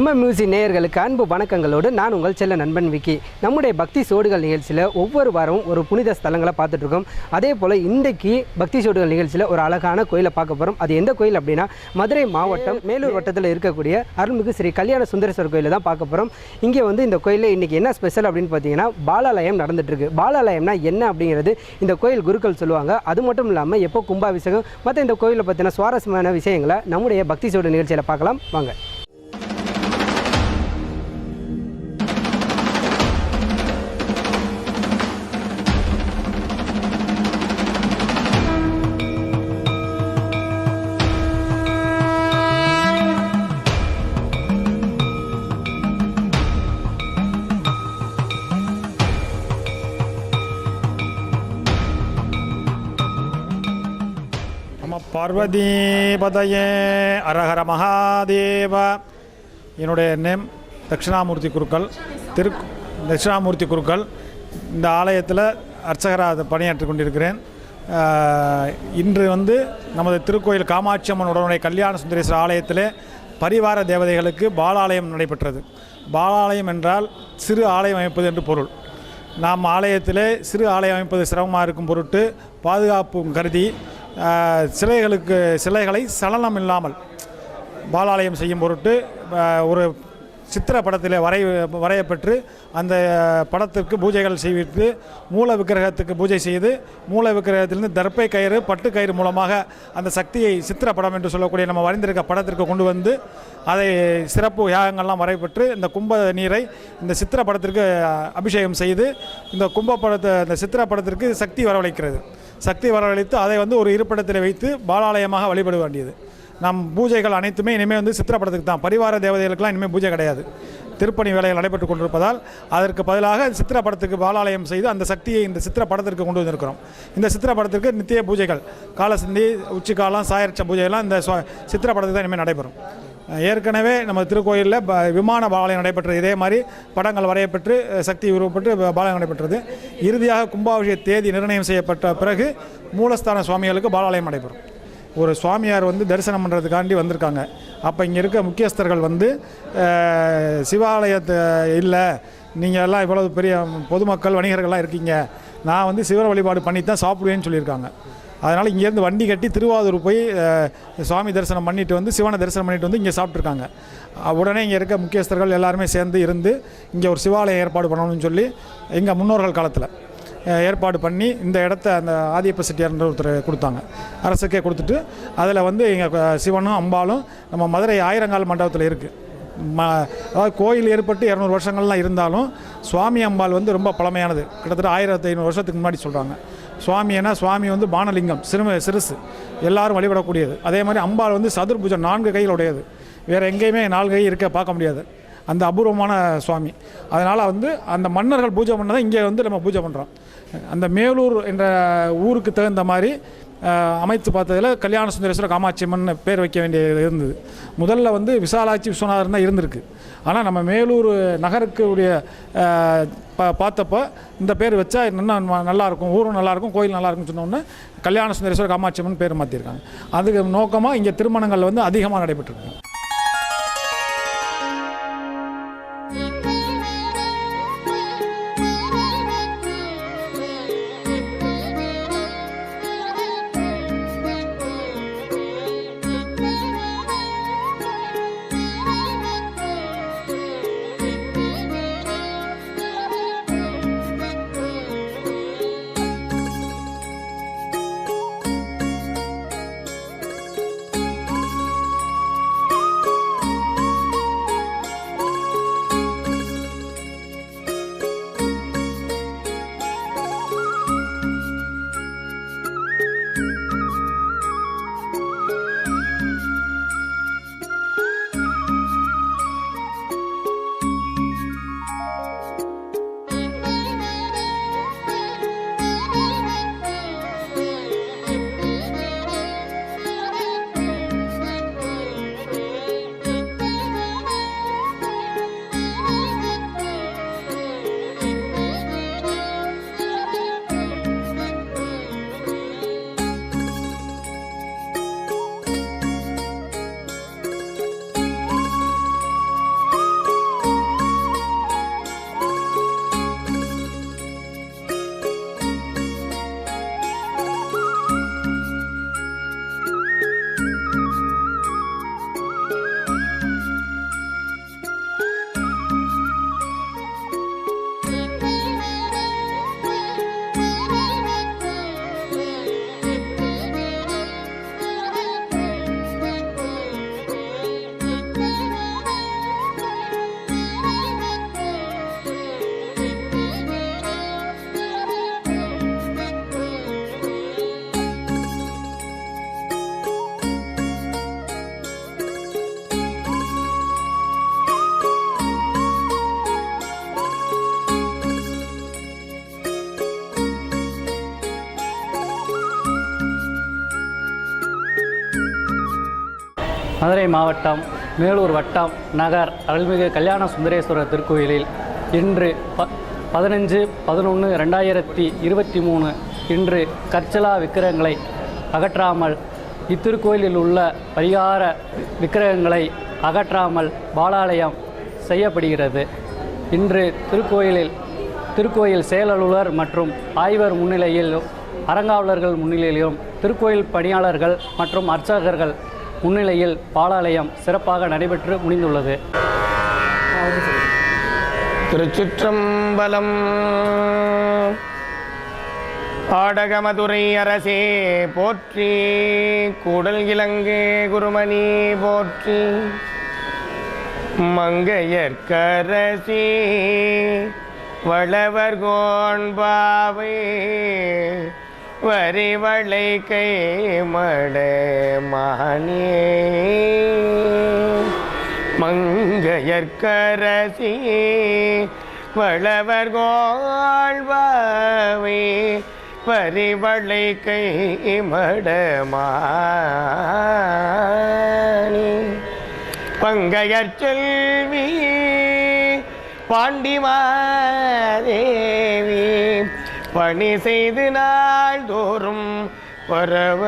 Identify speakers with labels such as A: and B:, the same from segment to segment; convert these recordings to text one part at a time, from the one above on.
A: MM music நேயர்களுக்கு அன்பு வணக்கங்களோடு நான் உங்கள் செல்ல நண்பன் விக்கி. நம்முடைய பக்தி சோடுகள் நிகழ்ச்சியில் ஒவ்வொரு வாரமும் ஒரு புனித ஸ்தலங்களை பார்த்துட்ருக்கோம் அதே போல் இன்றைக்கு பக்தி சோடுகள் நிகழ்ச்சியில் ஒரு அழகான கோயிலை பார்க்க போகிறோம் அது எந்த கோயில் அப்படின்னா மதுரை மாவட்டம் மேலூர் வட்டத்தில் இருக்கக்கூடிய அருள்மிகு ஸ்ரீ கல்யாண சுந்தரேஸ்வர் கோயிலை தான் பார்க்க போகிறோம் இங்கே வந்து இந்த கோயிலில் இன்றைக்கி என்ன ஸ்பெஷல் அப்படின்னு பார்த்தீங்கன்னா பாலாலயம் நடந்துட்டு பாலாலயம்னா என்ன அப்படிங்கிறது இந்த கோயில் குருக்கள் சொல்லுவாங்க. அது மட்டும் இல்லாமல் எப்போ கும்பாபிஷேகம் மற்ற இந்த கோயிலை பற்றின சுவாரஸ்யமான விஷயங்களை நம்முடைய பக்தி சோடு நிகழ்ச்சியில் பார்க்கலாம். வாங்க.
B: பார்வதிபதயே அரஹர மகாதேவ. என்னுடைய நேம் தட்சிணாமூர்த்தி குருக்கள். திரு தட்சிணாமூர்த்தி குருக்கள். இந்த ஆலயத்தில் அர்ச்சகராக பணியாற்றி கொண்டிருக்கிறேன். இன்று வந்து நமது திருக்கோயில் காமாட்சி அம்மன் உடனுடைய கல்யாண சுந்தரேஸ்வரர் ஆலயத்திலே பரிவார தேவதைகளுக்கு பாலாலயம் நடைபெற்றது. பாலாலயம் என்றால் சிறு ஆலயம் அமைப்பது என்று பொருள். நாம் ஆலயத்திலே சிறு ஆலயம் அமைப்பது சிரமமாக இருக்கும் பொருட்டு பாதுகாப்பும் கருதி சிலைகளுக்கு சிலைகளை சலனம் இல்லாமல் பாலாலயம் செய்யும் பொருட்டு ஒரு சித்திர படத்தில் வரை வரையப்பெற்று அந்த படத்திற்கு பூஜைகள் செய்வித்து மூல விக்கிரகத்துக்கு பூஜை செய்து மூல விக்கிரகத்திலிருந்து தர்ப்பை கயிறு பட்டு கயிறு மூலமாக அந்த சக்தியை சித்திர படம் என்று சொல்லக்கூடிய நம்ம வரைந்திருக்க படத்திற்கு கொண்டு வந்து அதை சிறப்பு யாகங்கள்லாம் வரைபெற்று இந்த கும்ப நீரை இந்த சித்திர படத்திற்கு அபிஷேகம் செய்து இந்த கும்ப படத்தை இந்த சித்திர படத்திற்கு சக்தி வரவழைக்கிறது. சக்தி வரவழைத்து அதை வந்து ஒரு இருப்பிடத்தில் வைத்து பாலாலயமாக வழிபட வேண்டியது. நம் பூஜைகள் அனைத்துமே இனிமேல் வந்து சித்திரப்படத்துக்கு தான். பரிவார தேவதைகளுக்கெல்லாம் இனிமேல் பூஜை கிடையாது. திருப்பணி வேலைகள் நடைபெற்று கொண்டிருப்பதால் அதற்கு பதிலாக சித்திரப்படத்துக்கு பாலாலயம் செய்து அந்த சக்தியை இந்த சித்திரப்படத்திற்கு கொண்டு வந்திருக்கிறோம். இந்த சித்திரப்படத்திற்கு நித்திய பூஜைகள். காலசந்தி உச்சிக்காலம் சாயரட்ச பூஜையெல்லாம் இந்த சித்திரப்படத்துக்கு தான் இனிமேல் நடைபெறும். ஏற்கனவே நம்ம திருக்கோயிலில் ப விமான பாலயம் நடைபெற்றது. இதே மாதிரி படங்கள் வரையப்பட்டு சக்தி உருவப்பட்டு பாலயம் நடைபெற்றது. இறுதியாக கும்பாபிஷேக தேதி நிர்ணயம் செய்யப்பட்ட பிறகு மூலஸ்தான சுவாமிகளுக்கு பாலாலயம் நடைபெறும். ஒரு சுவாமியார் வந்து தரிசனம் பண்ணுறதுக்காண்டி வந்திருக்காங்க. அப்போ இங்கே இருக்க முக்கியஸ்தர்கள் வந்து சிவாலயத்தை இல்லை நீங்கள் எல்லாம் இவ்வளவு பெரிய பொதுமக்கள் வணிகர்கள்லாம் இருக்கீங்க. நான் வந்து சிவர வழிபாடு பண்ணி தான் சாப்பிடுவேன்னு சொல்லியிருக்காங்க. அதனால் இங்கேருந்து வண்டி கட்டி திருவாரூர் போய் சுவாமி தரிசனம் பண்ணிட்டு வந்து சிவனை தரிசனம் பண்ணிட்டு வந்து இங்கே சாப்பிட்ருக்காங்க உடனே இங்கே இருக்க முக்கியஸ்தர்கள் எல்லாருமே சேர்ந்து இருந்து இங்கே ஒரு சிவாலயம் ஏற்பாடு பண்ணணும்னு சொல்லி எங்கள் முன்னோர்கள் காலத்தில் ஏற்பாடு பண்ணி இந்த இடத்த அந்த ஆதியப்ப செட்டியார்ன்ற ஒருத்தர் கொடுத்தாங்க. அரசுக்கே கொடுத்துட்டு அதில் வந்து எங்கள் சிவனும் அம்பாலும் நம்ம மதுரை ஆயிரங்கால் மண்டபத்தில் இருக்குது ம அதாவது கோயில் ஏற்பட்டு இரநூறு வருஷங்கள்லாம் இருந்தாலும் சுவாமி அம்பாள் வந்து ரொம்ப பழமையானது. கிட்டத்தட்ட ஆயிரத்தி ஐநூறு வருஷத்துக்கு முன்னாடி சொல்கிறாங்க சுவாமினா சுவாமி வந்து பானலிங்கம் சிறும சிறுசு எல்லாரும் வழிபடக்கூடியது. அதே மாதிரி அம்பாள் வந்து சதுர்புஜம் நான்கு கையில் உடையது. வேறு எங்கேயுமே நாலு கை இருக்க பார்க்க முடியாது. அந்த அபூர்வமான சுவாமி. அதனால் வந்து அந்த மன்னர்கள் பூஜை பண்ணதை இங்கே வந்து நம்ம பூஜை பண்ணுறோம் அந்த மேலூர் என்ற ஊருக்கு தகுந்த மாதிரி அமைத்து பார்த்ததில் கல்யாண சுந்தரேஸ்வர காமாட்சியம்மன் பேர் வைக்க வேண்டியது இருந்தது. முதல்ல வந்து விசாலாட்சி விஸ்வநாதர் தான் இருந்திருக்கு. ஆனால் நம்ம மேலூர் நகருக்கு உடைய பார்த்தப்போ இந்த பேர் வச்சா இன்னும் நல்லாயிருக்கும் ஊரும் நல்லாயிருக்கும் கோயில் நல்லாயிருக்கும்னு சொன்னோன்னே கல்யாண சுந்தரேஸ்வர காமாட்சியம்மன் பேர் மாற்றிருக்காங்க அதுக்கு நோக்கமாக இங்கே திருமணங்கள் வந்து அதிகமாக நடைபெற்றிருக்காங்க
C: மதுரை மாவட்டம் மேலூர் வட்டம் நகர் அருள்மிகு கல்யாண சுந்தரேஸ்வரர் திருக்கோயிலில் இன்று ப பதினஞ்சு பதினொன்று ரெண்டாயிரத்தி இருபத்தி மூணு இன்று கற்சலா விக்கிரகங்களை அகற்றாமல் இத்திருக்கோயிலில் உள்ள பரிகார விக்கிரகங்களை அகற்றாமல் பாலாலயம் செய்யப்படுகிறது. இன்று திருக்கோயிலில் திருக்கோயில் செயலலுவர் மற்றும் ஆய்வர் முன்னிலையிலும் அறங்காவலர்கள் முன்னிலையிலும் திருக்கோயில் பணியாளர்கள் மற்றும் அர்ச்சகர்கள் முன்னிலையில் பாலாலயம் சிறப்பாக நடைபெற்று முடிந்துள்ளது.
D: திருச்சிற்றம்பலம் ஆடகமதுரை அரசே போற்றி கூடல் இலங்கு குருமணி போற்றி மங்கையற்கரசி வளவர் கோண்பாவை வரிவளை கை மட மானே. மங்கையற்கரசி வளவர் கோழ்வாவே பரிவளை கை மடமானி பங்கையர் செல்வி பாண்டிமாதேவி பணி செய்து நாள் தோறும் பரவ.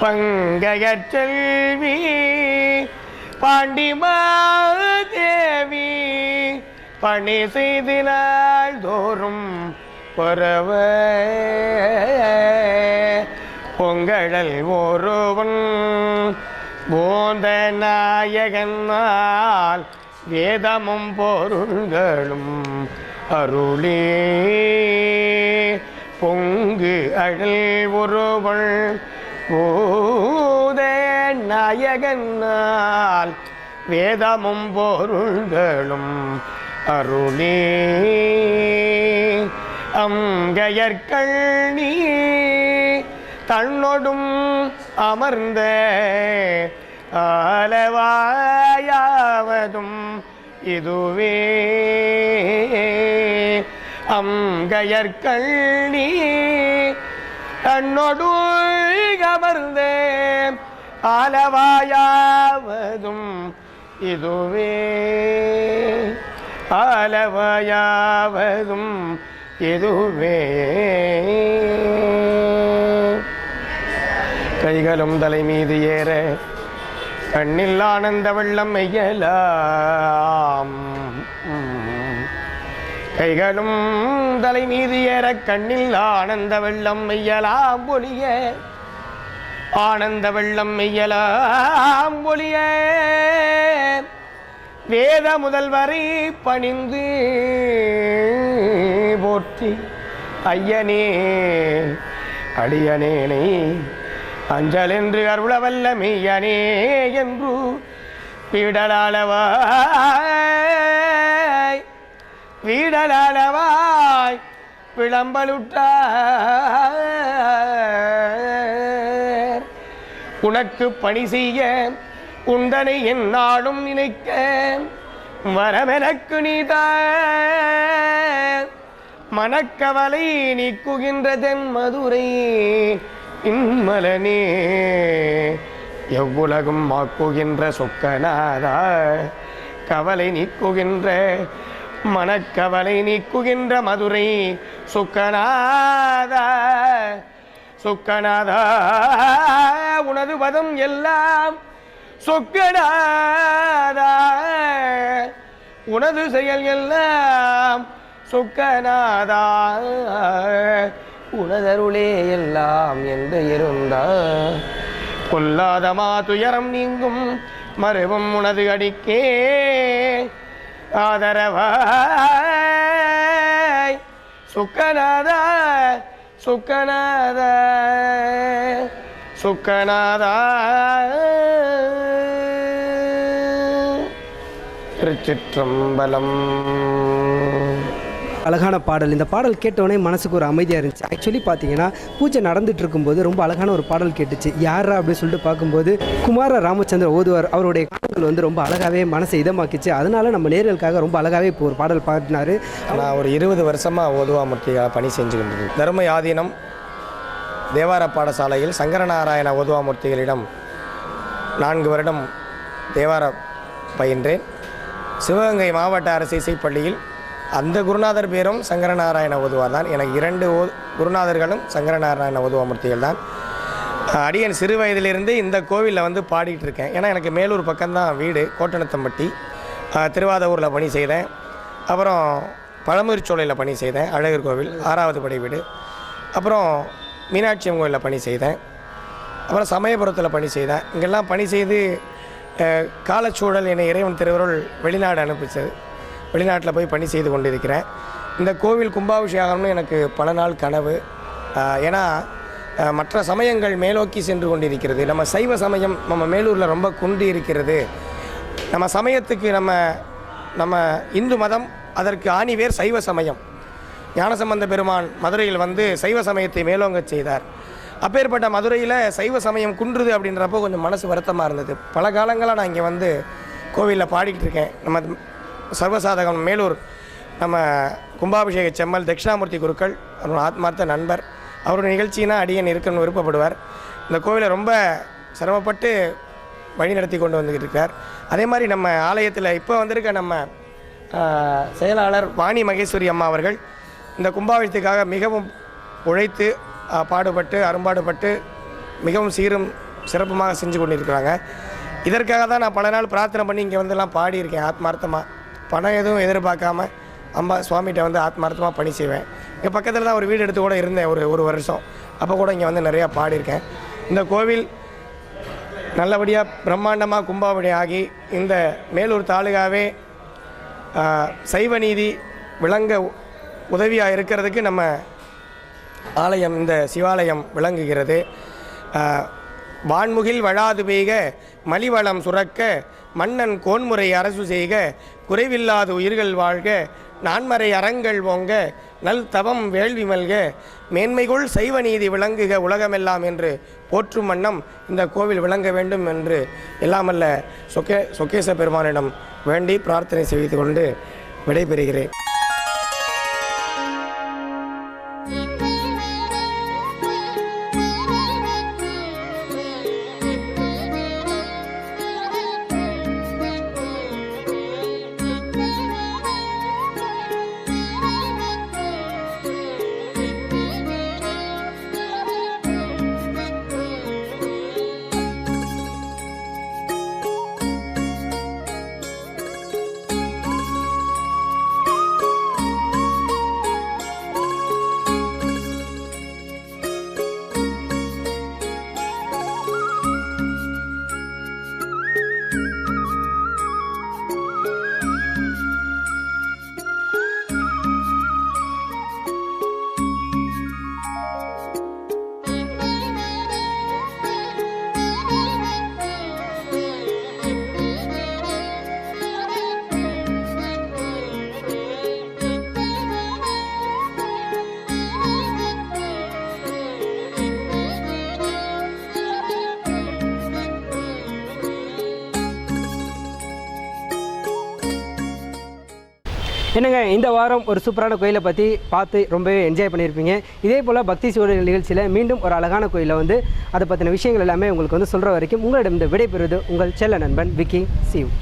D: பங்கையர் பாண்டிமா தேவி பணி செய்து நாள் தோறும் பரவ. பொங்கழல் ஒருவன் போந்த நாயகனால் வேதமும் பொருள்களும் அருளே. பொங்கு அழல் ஒருவள். போத நாயகனால் வேதமும் பொருள்களும் அருளே. அங்கையற்கள் நீ தன்னொடும் அமர்ந்த ஆலவாயாவதும் இதுவே. அங்கயற்கண்ணி தன்னொடு அமர்ந்த ஆலவாயாவதும் இதுவே. ஆலவாயாவதும் இதுவே. கைகளும் தலை மீது ஏற கண்ணில் ஆனந்த வெள்ளம் மெய்யலாம். கைகளும் தலை மீது ஏற கண்ணில் ஆனந்த வெள்ளம் மெய்யலாம் ஒளிய. ஆனந்த வெள்ளம் மெய்யலாம் ஒளிய. வேத முதல்வரை பணிந்து போற்றி ஐயனே அடியனேனை அஞ்சல் என்று அருளவல்ல மெய்யனே என்று பீடலாளவாய் பீடலாளவாய் விளம்பலுற்றார். உனக்கு பணி செய்ய உந்தனை என்னாலும் நினைக்க வரமெனக்கு நீதான் மனக்கவலை நீக்குகின்ற தென் மதுரை இன்மலனே எவ்வுலகும் மாக்குகின்ற சொக்கநாதா கவலை நீக்குகின்ற மனக்கவலை நீக்குகின்ற மதுரை சுக்கநாதா. சுக்கநாதா உனது பதம் எல்லாம் சொக்கநாதா. உனது செயல் எல்லாம் சொக்கநாதா. உனதருளே எல்லாம் என்று இருந்தா கொல்லாதமா துயரம் நீங்கும் மறுவும் உனது அடிக்கே. ஆதரவாய் சுக்கநாத சுக்கநாத சுக்கநாதா. திருச்சிற்றம்பலம்.
A: அழகான பாடல். இந்த பாடல் கேட்டவொடனே மனசுக்கு ஒரு அமைதியாக இருந்துச்சு. ஆக்சுவலி பார்த்தீங்கன்னா பூஜை நடந்துட்டு இருக்கும்போது ரொம்ப அழகான ஒரு பாடல் கேட்டுச்சு. யாரா அப்படின்னு சொல்லிட்டு பார்க்கும்போது குமார ராமச்சந்திர ஓதுவார். அவருடைய காலங்கள் வந்து ரொம்ப அழகாகவே மனசை இதமாக்கிச்சு. அதனால நம்ம நேர்களுக்காக ரொம்ப அழகாகவே இப்போ ஒரு பாடல் பாடினார்.
D: நான் ஒரு இருபது வருஷமாக ஓதுவாமூர்த்தியாக பணி செஞ்சுக்கிட்டு தர்ம ஆதீனம் தேவார பாடசாலையில் சங்கரநாராயண ஓதுவாமூர்த்திகளிடம் நான்கு வருடம் தேவார பயின்றேன். சிவகங்கை மாவட்ட அரசு இசைப்பள்ளியில் அந்த குருநாதர் பேரும் சங்கரநாராயண ஓதுவார் தான். எனக்கு இரண்டு ஓ குருநாதர்களும் சங்கரநாராயண ஓதுவாமூர்த்திகள் தான். அடியன் சிறு வயதிலிருந்து இந்த கோவிலில் வந்து பாடிக்கிட்டு இருக்கேன். ஏன்னா எனக்கு மேலூர் பக்கம்தான் வீடு கோட்டணத்தம்பட்டி திருவாதூரில் பணி செய்தேன். அப்புறம் பழமுதிர்ச்சோலையில் பணி செய்தேன் அழகர் கோவில் ஆறாவது படை வீடு. அப்புறம் மீனாட்சி அம்மன் கோயிலில் பணி செய்தேன். அப்புறம் சமயபுரத்தில் பணி செய்தேன். இங்கெல்லாம் பணி செய்து காலச்சூழல் என்னை இறைவன் திருவருள் வெளிநாடு அனுப்பிச்சது. வெளிநாட்டில் போய் பணி செய்து கொண்டிருக்கிறேன். இந்த கோவில் கும்பாபிஷேகம்னு எனக்கு பல நாள் கனவு. ஏன்னா மற்ற சமயங்கள் மேலோக்கி சென்று கொண்டிருக்கிறது. நம்ம சைவ சமயம் நம்ம மேலூரில் ரொம்ப குன்றி இருக்கிறது. நம்ம சமயத்துக்கு நம்ம நம்ம இந்து மதம் அதற்கு ஆணிவேர் சைவ சமயம். ஞானசம்பந்த பெருமான் மதுரையில் வந்து சைவ சமயத்தை மேலோங்கச் செய்தார். அப்பேற்பட்ட மதுரையில் சைவ சமயம் குன்றுது அப்படின்றப்போ கொஞ்சம் மனசு வருத்தமாக இருந்தது. பல காலங்களாக நான் இங்கே வந்து கோவிலில் பாடிக்கிட்டு இருக்கேன். நம்ம சர்வசாதகம் மேலூர். நம்ம கும்பாபிஷேக செம்மல் தட்சிணாமூர்த்தி குருக்கள் அவரோட ஆத்மார்த்த நண்பர். அவரோட நிகழ்ச்சினா அடியன் இருக்கணும்னு விருப்பப்படுவார். இந்த கோவிலை ரொம்ப சிரமப்பட்டு வழி நடத்தி கொண்டு வந்துக்கிட்டு இருக்கார். அதே மாதிரி நம்ம ஆலயத்தில் இப்போ வந்திருக்க நம்ம செயலாளர் வாணி மகேஸ்வரி அம்மா அவர்கள் இந்த கும்பாபிஷேகத்துக்காக மிகவும் உழைத்து பாடுபட்டு அரும்பாடுபட்டு மிகவும் சீரும் சிறப்புமாக செஞ்சு கொண்டிருக்கிறாங்க. இதற்காக தான் நான் பல நாள் பிரார்த்தனை பண்ணி இங்கே வந்துலாம் பாடியிருக்கேன் ஆத்மார்த்தமாக பணம் எதுவும் எதிர்பார்க்காம அம்மா சுவாமிகிட்ட வந்து ஆத்மார்த்தமாக பணி செய்வேன். இங்கே பக்கத்தில் தான் ஒரு வீடு எடுத்து கூட இருந்தேன் ஒரு ஒரு வருஷம். அப்போ கூட இங்கே வந்து நிறையா பாடியிருக்கேன். இந்த கோவில் நல்லபடியாக பிரம்மாண்டமாக கும்பாவணி ஆகி இந்த மேலூர் தாலுகாவே சைவ நீதி விளங்க உதவியாக இருக்கிறதுக்கு நம்ம ஆலயம் இந்த சிவாலயம் விளங்குகிறது. வான்முகில் வழாது பெய்க மலிவளம் சுரக்க மன்னன் கோன்முறை அரசு செய்க குறைவில்லாத உயிர்கள் வாழ்க நான்மறை அறங்கள் ஓங்க நல் தவம் வேள்வி மல்க மேன்மைகுள் சைவ நீதி விளங்குக உலகமெல்லாம் என்று போற்றும் வண்ணம் இந்த கோவில் விளங்க வேண்டும் என்று எல்லாமல்ல சொக்கே சொக்கேச பெருமானிடம் வேண்டி பிரார்த்தனை செய்து கொண்டு விடைபெறுகிறேன்.
A: என்னங்க இந்த வாரம் ஒரு சூப்பரான கோயிலை பற்றி பார்த்து ரொம்பவே என்ஜாய் பண்ணியிருப்பீங்க. இதே போல் பக்தி சூழல் நிகழ்ச்சியில் மீண்டும் ஒரு அழகான கோயிலை வந்து அதை பற்றின விஷயங்கள் எல்லாமே உங்களுக்கு வந்து சொல்கிற வரைக்கும் உங்களிடம் இந்த விடைபெறுவது உங்கள் செல்ல நண்பன் விக்கி சிவ்.